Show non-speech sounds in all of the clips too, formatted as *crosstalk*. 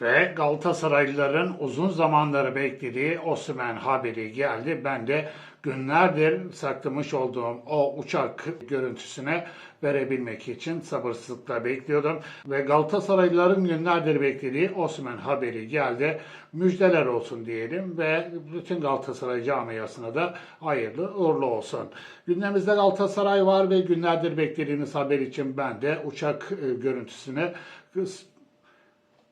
Ve Galatasaraylıların uzun zamanları beklediği Osimhen haberi geldi. Ben de günlerdir saklamış olduğum o uçak görüntüsüne verebilmek için sabırsızlıkla bekliyordum. Ve Galatasaraylıların günlerdir beklediği Osimhen haberi geldi. Müjdeler olsun diyelim ve bütün Galatasaray camiasına da hayırlı uğurlu olsun. Gündemimizde Galatasaray var ve günlerdir beklediğiniz haber için ben de uçak e, görüntüsüne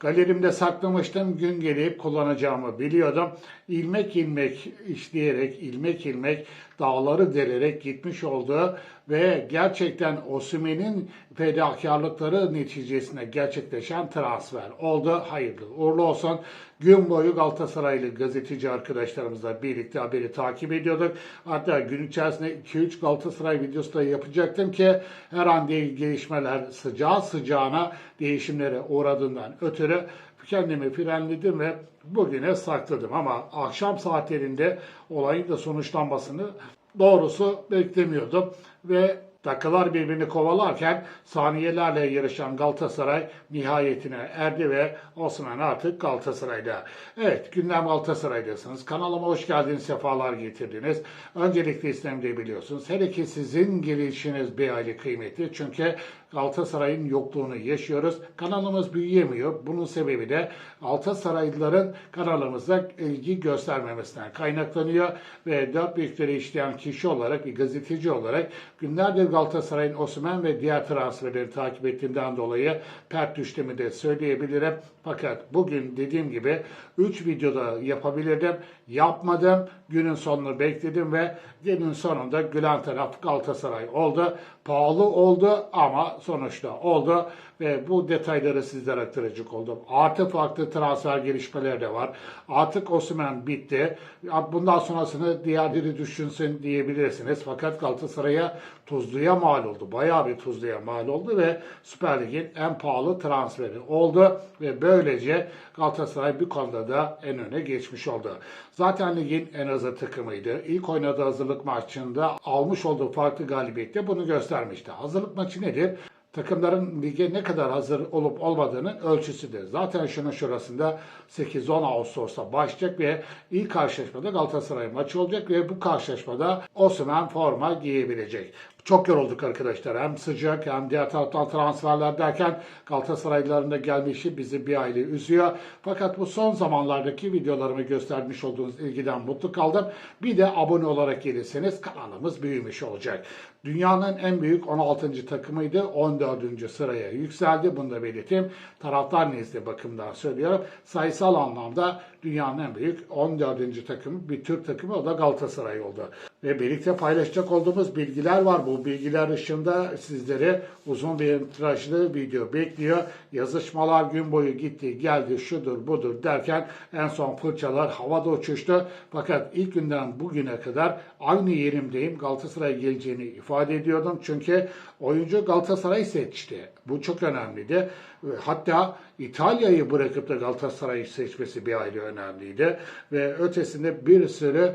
Galerimde saklamıştım. Gün gelip kullanacağımı biliyordum. İlmek ilmek işleyerek, ilmek ilmek dağları delerek gitmiş oldu ve gerçekten Osimhen'in fedakarlıkları neticesinde gerçekleşen transfer oldu. Hayırlı uğurlu olsun. Gün boyu Galatasaraylı gazeteci arkadaşlarımızla birlikte haberi takip ediyorduk. Hatta gün içerisinde 2-3 Galatasaray videosu da yapacaktım ki her an değil gelişmeler sıcağı sıcağına değişimlere uğradığından ötürü kendimi frenledim ve bugüne sakladım. Ama akşam saatlerinde olayın da sonuçlanmasını doğrusu beklemiyordum ve dakikalar birbirini kovalarken saniyelerle yarışan Galatasaray nihayetine erdi ve Osman artık Galatasaray'da. Evet gündem Galatasaray'dasınız. Kanalıma hoş geldiniz, sefalar getirdiniz. Öncelikle istemde biliyorsunuz. Her iki sizin gelişiniz bir aile kıymetli. Çünkü Galatasaray'ın yokluğunu yaşıyoruz. Kanalımız büyüyemiyor. Bunun sebebi de Galatasaraylıların kanalımıza ilgi göstermemesinden kaynaklanıyor. Ve dört büyükleri işleyen kişi olarak, bir gazeteci olarak günlerdir Galatasaray'ın Osman ve diğer transferleri takip ettiğimden dolayı pert düştüğümü de söyleyebilirim. Fakat bugün dediğim gibi 3 videoda yapabilirdim. Yapmadım. Günün sonunu bekledim ve günün sonunda gülen taraf Galatasaray oldu. Pahalı oldu ama sonuçta oldu ve bu detayları sizlere aktaracak oldum. Artı farklı transfer gelişmeleri de var. Artık Osimhen bitti. Bundan sonrasını diğerleri düşünsün diyebilirsiniz. Fakat Galatasaray'a tuzluya mal oldu. Bayağı bir tuzluya mal oldu ve Süper Lig'in en pahalı transferi oldu ve böylece Galatasaray bir konuda da en öne geçmiş oldu. Zaten ligin en azı takımıydı. İlk oynadığı hazırlık maçında almış olduğu farklı galibiyette bunu göstermişti. Hazırlık maçı nedir? Takımların lige ne kadar hazır olup olmadığının ölçüsüdür. Zaten şunun şurasında 8-10 Ağustos'ta başlayacak ve ilk karşılaşmada Galatasaray maçı olacak ve bu karşılaşmada Osimhen forma giyebilecek. Çok yorulduk arkadaşlar. Hem sıcak hem diğer taraftan transferler derken Galatasaraylıların da gelmişi bizi bir aile üzüyor. Fakat bu son zamanlardaki videolarımı göstermiş olduğunuz ilgiden mutlu kaldım. Bir de abone olarak gelirseniz kanalımız büyümüş olacak. Dünyanın en büyük 16. takımıydı. 14. sıraya yükseldi. Bunu da belirteyim. Taraftar nezdinde bakımdan söylüyorum. Sayısal anlamda dünyanın en büyük 14. takımı bir Türk takımı o da Galatasaray oldu. Ve birlikte paylaşacak olduğumuz bilgiler var. Bu bilgiler ışığında sizleri uzun bir tirajlı video bekliyor. Yazışmalar gün boyu gitti, geldi, şudur, budur derken en son fırçalar havada uçuştu. Fakat ilk günden bugüne kadar aynı yerimdeyim. Galatasaray geleceğini ifade ediyordum. Çünkü oyuncu Galatasaray seçti. Bu çok önemliydi. Hatta İtalya'yı bırakıp da Galatasaray'ı seçmesi bir aile önemliydi. Ve ötesinde bir sürü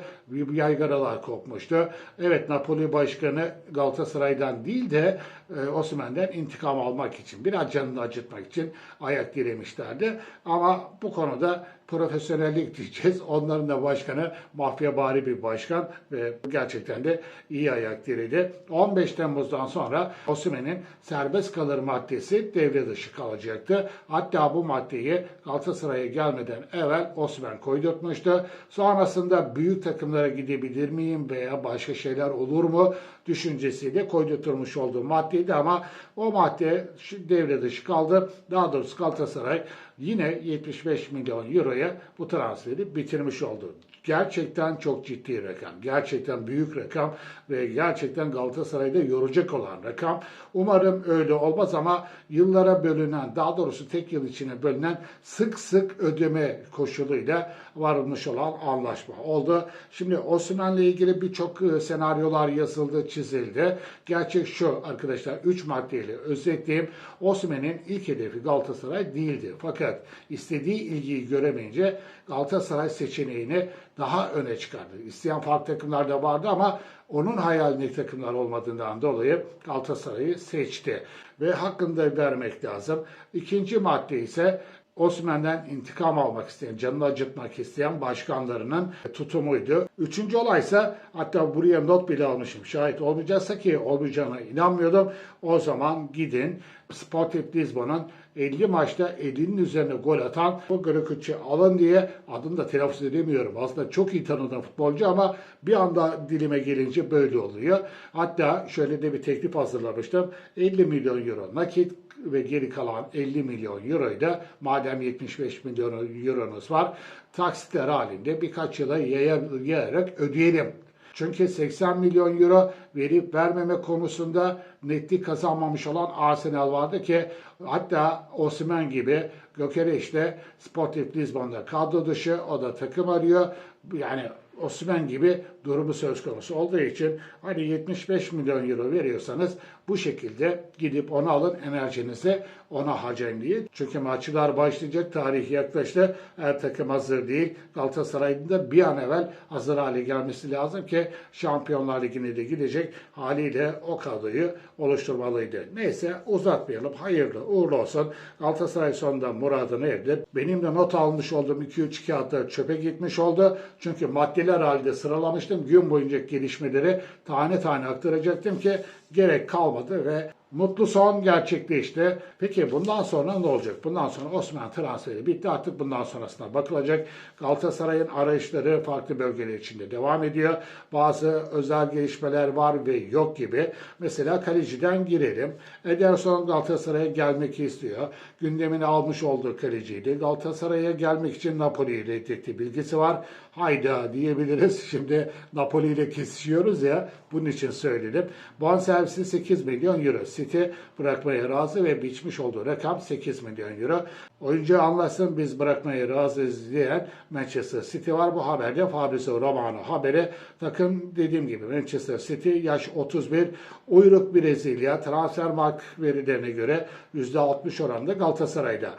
yaygaralar kopmuştu. Evet Napoli Başkanı Galatasaray'dan değil de e, Osman'dan intikam almak için, biraz canını acıtmak için ayak diremişlerdi. Ama bu konuda profesyonellik diyeceğiz. Onların da başkanı mafya bari bir başkan ve gerçekten de iyi ayak diredi. 15 Temmuz'dan sonra Osimhen'in serbest kalır maddesi devre dışı kalacaktı. Hatta bu maddeyi Galatasaray'a gelmeden evvel Osimhen koydurtmuştu. Sonrasında büyük takımlara gidebilir miyim veya başka şeyler olur mu düşüncesiyle koydurtmuş olduğu maddeydi ama o madde devre dışı kaldı. Daha doğrusu Galatasaray yine 75 milyon euroya bu transferi bitirmiş oldu. Gerçekten çok ciddi rakam. Gerçekten büyük rakam ve gerçekten Galatasaray'da yoracak olan rakam. Umarım öyle olmaz ama yıllara bölünen, daha doğrusu tek yıl içine bölünen sık sık ödeme koşuluyla varılmış olan anlaşma oldu. Şimdi Osman'la ilgili birçok e, senaryolar yazıldı, çizildi. Gerçek şu arkadaşlar 3 maddeyle özetleyeyim. Osman'ın ilk hedefi Galatasaray değildi. Fakat istediği ilgiyi göremeyince Galatasaray seçeneğini daha öne çıkardı. İsteyen farklı takımlar da vardı ama onun hayalindeki takımlar olmadığından dolayı Galatasaray'ı seçti. Ve hakkında vermek lazım. İkinci madde ise Osman'dan intikam almak isteyen, canını acıtmak isteyen başkanlarının tutumuydu. Üçüncü olaysa hatta buraya not bile almışım. Şahit olmayacaksa ki olmayacağına inanmıyordum. O zaman gidin Sporting Lisbon'un 50 maçta 50'nin üzerine gol atan o Grokic'i alın diye adını da telaffuz edemiyorum. Aslında çok iyi tanıdığım futbolcu ama bir anda dilime gelince böyle oluyor. Hatta şöyle de bir teklif hazırlamıştım. 50 milyon euro nakit ve geri kalan 50 milyon euroyu da madem 75 milyon euronuz var taksitler halinde birkaç yıla yaya- yayarak ödeyelim. Çünkü 80 milyon euro verip vermeme konusunda netlik kazanmamış olan Arsenal vardı ki hatta Osimhen gibi Gökereş de Sporting Lisbon'da kadro dışı o da takım arıyor. Yani Osimhen gibi durumu söz konusu olduğu için hani 75 milyon euro veriyorsanız bu şekilde gidip onu alın enerjinizi ona harcayın diye. Çünkü maçlar başlayacak tarih yaklaştı. Her takım hazır değil. Galatasaray'ın da bir an evvel hazır hale gelmesi lazım ki Şampiyonlar Ligi'ne de gidecek haliyle o kadroyu oluşturmalıydı. Neyse uzatmayalım. Hayırlı uğurlu olsun. Galatasaray sonunda muradını erdi. Benim de not almış olduğum 2-3 kağıtta çöpe gitmiş oldu. Çünkü maddeler halinde sıralamıştım. Gün boyunca gelişmeleri tane tane aktaracaktım ki gerek kalmadı ve mutlu son gerçekleşti. Peki bundan sonra ne olacak? Bundan sonra Osman transferi bitti. Artık bundan sonrasına bakılacak. Galatasaray'ın arayışları farklı bölgeler içinde devam ediyor. Bazı özel gelişmeler var ve yok gibi. Mesela kaleciden girelim. Ederson Galatasaray'a gelmek istiyor. Gündemine almış olduğu kaleciydi. Galatasaray'a gelmek için Napoli ile etti bilgisi var. Hayda diyebiliriz. *laughs* Şimdi Napoli ile kesişiyoruz ya. Bunun için söyledim. Bonservisi 8 milyon euro. City bırakmaya razı ve biçmiş olduğu rakam 8 milyon euro. Oyuncu anlasın biz bırakmaya razıyız diyen Manchester City var. Bu haberde Fabrizio Romano haberi. Takım dediğim gibi Manchester City yaş 31. Uyruk Brezilya transfermark verilerine göre %60 oranında Galatasaray'da.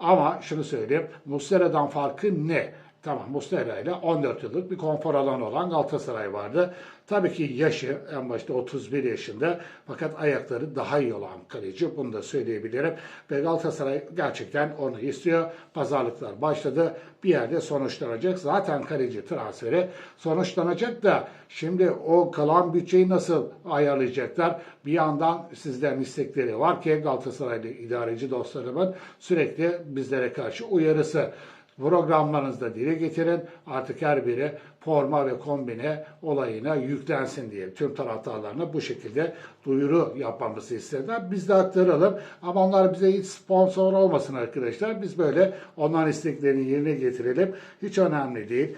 Ama şunu söyleyeyim. Muslera'dan farkı ne? Tamam Muslera ile 14 yıllık bir konfor alanı olan Galatasaray vardı. Tabii ki yaşı en başta 31 yaşında fakat ayakları daha iyi olan kaleci. Bunu da söyleyebilirim. Ve Galatasaray gerçekten onu istiyor. Pazarlıklar başladı. Bir yerde sonuçlanacak. Zaten kaleci transferi sonuçlanacak da şimdi o kalan bütçeyi nasıl ayarlayacaklar? Bir yandan sizden istekleri var ki Galatasaraylı idareci dostlarımın sürekli bizlere karşı uyarısı programlarınızda dile getirin. Artık her biri forma ve kombine olayına yüklensin diye tüm taraftarlarına bu şekilde duyuru yapmamızı istediler. Biz de aktaralım ama onlar bize hiç sponsor olmasın arkadaşlar. Biz böyle onların isteklerini yerine getirelim. Hiç önemli değil.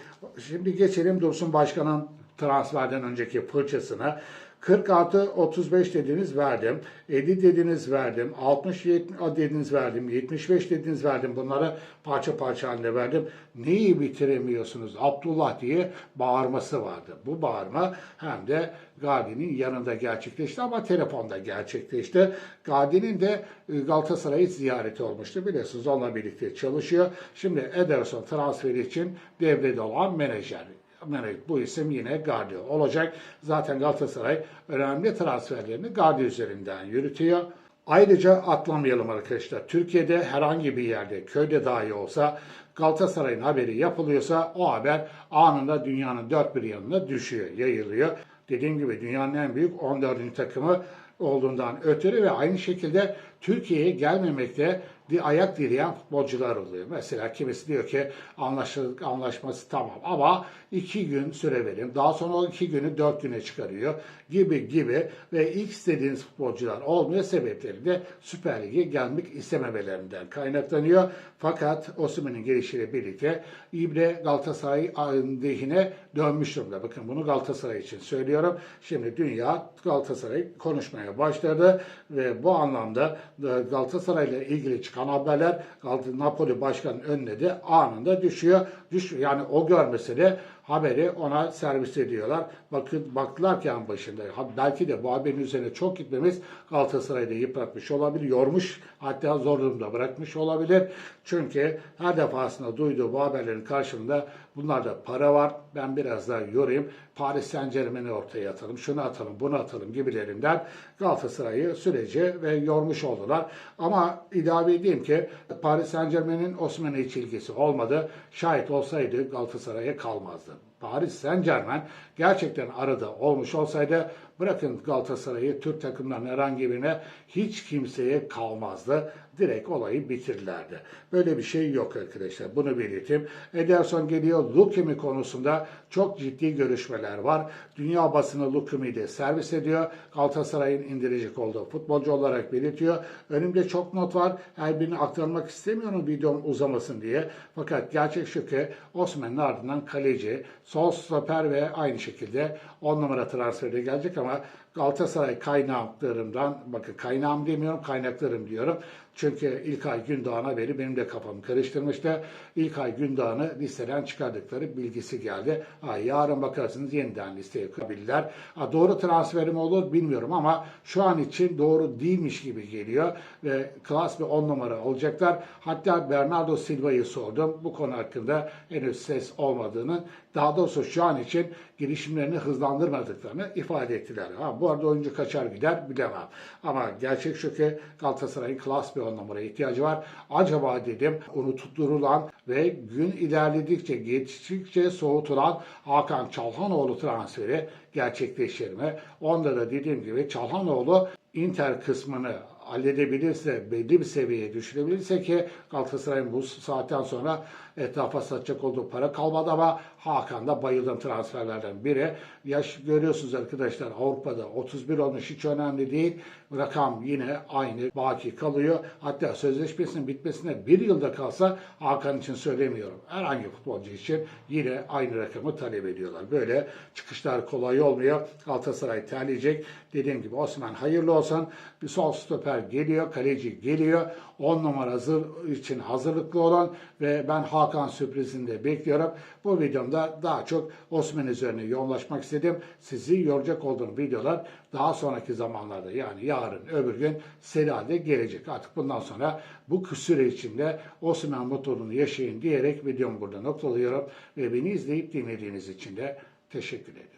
Şimdi geçelim Dursun Başkan'ın transferden önceki fırçasına. 46 35 dediniz verdim. 50 dediniz verdim. 60 70 dediniz verdim. 75 dediniz verdim. Bunları parça parça halinde verdim. Neyi bitiremiyorsunuz Abdullah diye bağırması vardı. Bu bağırma hem de Gadi'nin yanında gerçekleşti ama telefonda gerçekleşti. Gadi'nin de e, Galatasaray'ı ziyareti olmuştu. Biliyorsunuz onunla birlikte çalışıyor. Şimdi Ederson transferi için devrede olan menajer. Yani bu isim yine Gardi olacak. Zaten Galatasaray önemli transferlerini Gardi üzerinden yürütüyor. Ayrıca atlamayalım arkadaşlar. Türkiye'de herhangi bir yerde, köyde dahi olsa Galatasaray'ın haberi yapılıyorsa o haber anında dünyanın dört bir yanına düşüyor, yayılıyor. Dediğim gibi dünyanın en büyük 14. takımı olduğundan ötürü ve aynı şekilde Türkiye'ye gelmemekte bir ayak direyen futbolcular oluyor. Mesela kimisi diyor ki anlaşıldık anlaşması tamam ama iki gün süre verin. Daha sonra o iki günü dört güne çıkarıyor gibi gibi ve ilk istediğiniz futbolcular olmuyor. Sebepleri de Süper Lig'e gelmek istememelerinden kaynaklanıyor. Fakat Osimhen'in gelişiyle birlikte İbre Galatasaray lehine dönmüş durumda. Bakın bunu Galatasaray için söylüyorum. Şimdi dünya Galatasaray konuşmaya başladı ve bu anlamda Galatasaray ile ilgili çıkan haberler Napoli Başkanı'nın önüne de anında düşüyor. Düşüyor. Yani o görmese de haberi ona servis ediyorlar. Bakın baktılar ki en başında. Belki de bu haberin üzerine çok gitmemiz Galatasaray'da yıpratmış olabilir. Yormuş hatta zor durumda bırakmış olabilir. Çünkü her defasında duyduğu bu haberlerin karşılığında bunlarda para var. Ben biraz daha yorayım. Paris Saint Germain'i ortaya atalım. Şunu atalım, bunu atalım gibilerinden Galatasaray'ı sürece ve yormuş oldular. Ama ilave edeyim ki Paris Saint Germain'in Osimhen'e hiç ilgisi olmadı. Şayet olsaydı Galatasaray'a kalmazdı. Paris Saint Germain gerçekten arada olmuş olsaydı bırakın Galatasaray'ı Türk takımlarının herhangi birine hiç kimseye kalmazdı. Direkt olayı bitirdilerdi. Böyle bir şey yok arkadaşlar. Bunu belirteyim. Ederson geliyor. Lukemi konusunda çok ciddi görüşmeler var. Dünya basını Lukemi'yi de servis ediyor. Galatasaray'ın indirecek olduğu futbolcu olarak belirtiyor. Önümde çok not var. Her birini aktarmak istemiyorum videom uzamasın diye. Fakat gerçek şu ki Osman'ın ardından kaleci, sol stoper ve aynı şekilde 10 numara transferi gelecek ama camera Galatasaray kaynaklarımdan, bakın kaynağım demiyorum, kaynaklarım diyorum. Çünkü İlkay Gündoğan'a beri benim de kafamı karıştırmıştı. İlkay Gündoğan'ı listeden çıkardıkları bilgisi geldi. Ha, yarın bakarsınız yeniden listeye koyabilirler. Ha, doğru transferim olur bilmiyorum ama şu an için doğru değilmiş gibi geliyor. Ve klas bir 10 numara olacaklar. Hatta Bernardo Silva'yı sordum. Bu konu hakkında henüz ses olmadığını, daha doğrusu şu an için girişimlerini hızlandırmadıklarını ifade ettiler. Ha, bu arada oyuncu kaçar gider bilemem. Ama gerçek şu ki Galatasaray'ın klas bir 10 numaraya ihtiyacı var. Acaba dedim unutturulan ve gün ilerledikçe geçtikçe soğutulan Hakan Çalhanoğlu transferi gerçekleşir mi? Onda da dediğim gibi Çalhanoğlu Inter kısmını halledebilirse, belli bir seviyeye düşürebilirse ki Galatasaray'ın bu saatten sonra etrafa satacak olduğu para kalmadı ama Hakan da bayıldığım transferlerden biri. Yaş görüyorsunuz arkadaşlar Avrupa'da 31 olmuş hiç önemli değil. Rakam yine aynı baki kalıyor. Hatta sözleşmesinin bitmesine bir yılda kalsa Hakan için söylemiyorum. Herhangi futbolcu için yine aynı rakamı talep ediyorlar. Böyle çıkışlar kolay olmuyor. Galatasaray terleyecek. Dediğim gibi Osman hayırlı olsun. Bir sol stoper geliyor, kaleci geliyor. 10 numara hazır için hazırlıklı olan ve ben Hakan sürprizini de bekliyorum. Bu videomda daha çok Osman üzerine yoğunlaşmak istedim. Sizi yoracak olduğum videolar daha sonraki zamanlarda yani yarın öbür gün seri halde gelecek. Artık bundan sonra bu süre içinde Osman mutluluğunu yaşayın diyerek videomu burada noktalıyorum ve beni izleyip dinlediğiniz için de teşekkür ediyorum.